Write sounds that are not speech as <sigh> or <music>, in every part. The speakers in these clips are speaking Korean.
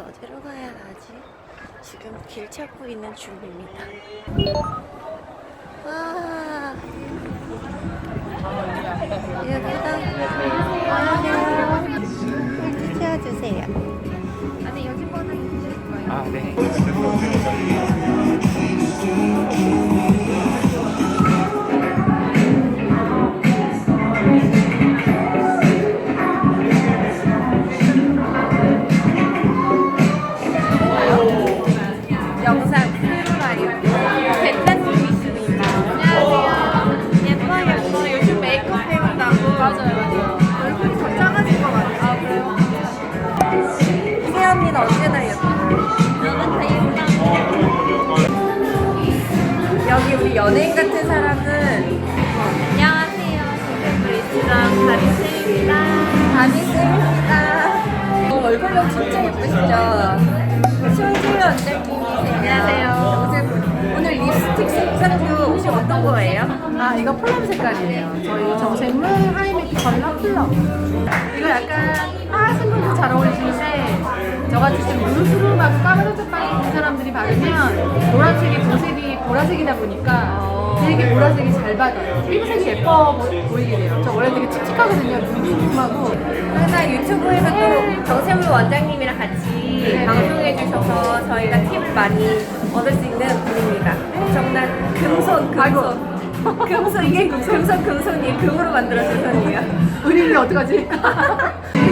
어디로 가야 하지? 지금 길 찾고 있는 중입니다. 와, 여기다 안녕하세요. 채워주세요. 아니 여기 거는 주실 거예요. 아, 네. 연예인 같은 사람은 안녕하세요. 저는 브리스랑 다리쌤입니다. 다리쌤입니다. 어, 얼굴로 진짜 예쁘시죠? 손지우 원장님이세요. 안녕하세요. 오늘 립스틱 색상도 혹시 어떤 거예요? 아 이거 플럼 색깔이에요. 저희 정샘물 하이메이크 컬러 플럼. 이거 약간 저같이 좀 누르스름하고 까만색빵 있는 사람들이 바르면 노란색이 보색이 보라색이다 보니까 되게 보라색이 잘 받아요. 피부색이 예뻐 보- 보이게 돼요. 저 원래 되게 칙칙하거든요. 누르스름하고. 항상 유튜브에서 또 정세물 원장님이랑 같이 방송해 주셔서 저희가 팁을 많이 얻을 수 있는 분입니다. 정말 금손, 금손. <laughs> 금손, 이게 금손, 금손이 금으로 만들어진 손이에요. 은희는 어떡하지? <laughs>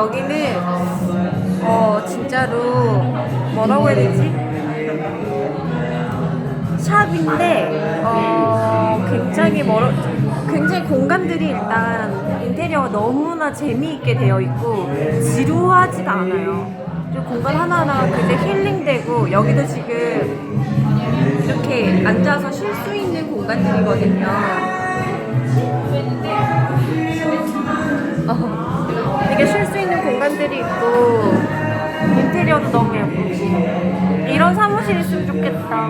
여기는 어 진짜로 뭐라고 해야 되지? 샵인데 어 굉장히 멀어 굉장히 공간들이 일단 인테리어가 너무나 재미있게 되어 있고 지루하지가 않아요. 그리고 공간 하나하나가 굉장히 힐링되고 여기도 지금 이렇게 앉아서 쉴 수 있는 공간들이거든요. 어, 이게 쉴 수 있는 공간들이 있고 인테리어도 너무 예쁘고. 이런 사무실 있으면 좋겠다.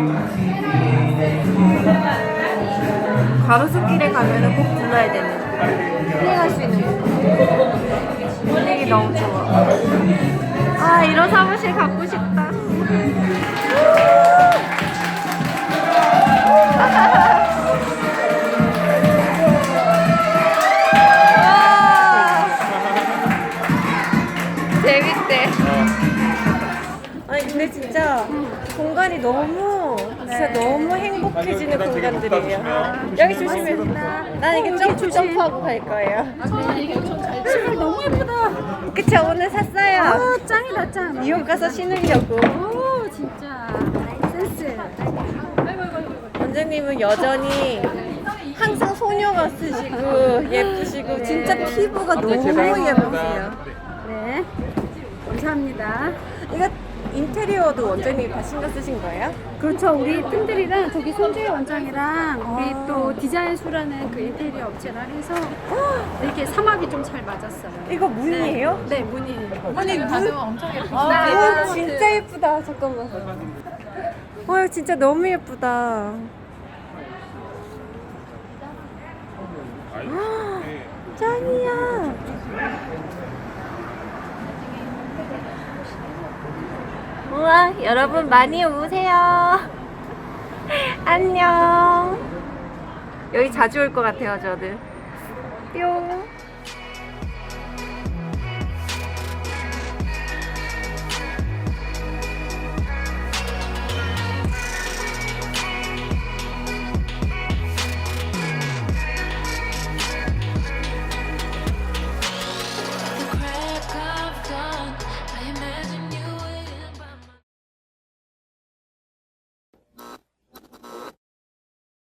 가로수길에 가면은 꼭 불러야 되는 힐링할 수 있는 곳 분위기 너무 좋아. 아 이런 사무실 갖고 싶다 아니 근데 진짜 공간이 너무 진짜 너무 행복해지는 공간들이에요. 여기 조심해. 난 이게 점프 점프하고 갈 거예요. 신발 너무 예쁘다. 그쵸 오늘 샀어요. 아 짱이다 짱. 미국 가서 신으려고. 오 진짜 센스. 원장님은 여전히 항상 소녀 같으시고 예쁘시고 진짜 피부가 너무 예쁘세요. 네. 감사합니다. 이거 인테리어도 원장님이 다 신경 쓰신 거예요? 그렇죠. 우리 팀들이랑 저기 손주혜 원장이랑 우리 또 디자인 수라는 그 인테리어 업체랑 해서 이렇게 삼합이 좀 잘 맞았어요. 이거 문이에요? 네, 문이. 아니 문 엄청 예쁘죠. 아, 문 진짜 예쁘다. 잠깐만. 와, 이거 진짜 너무 예쁘다. 짱이야. 우와, 여러분 많이 오세요. <laughs> 안녕. 여기 자주 올 것 같아요, 저는. 뿅.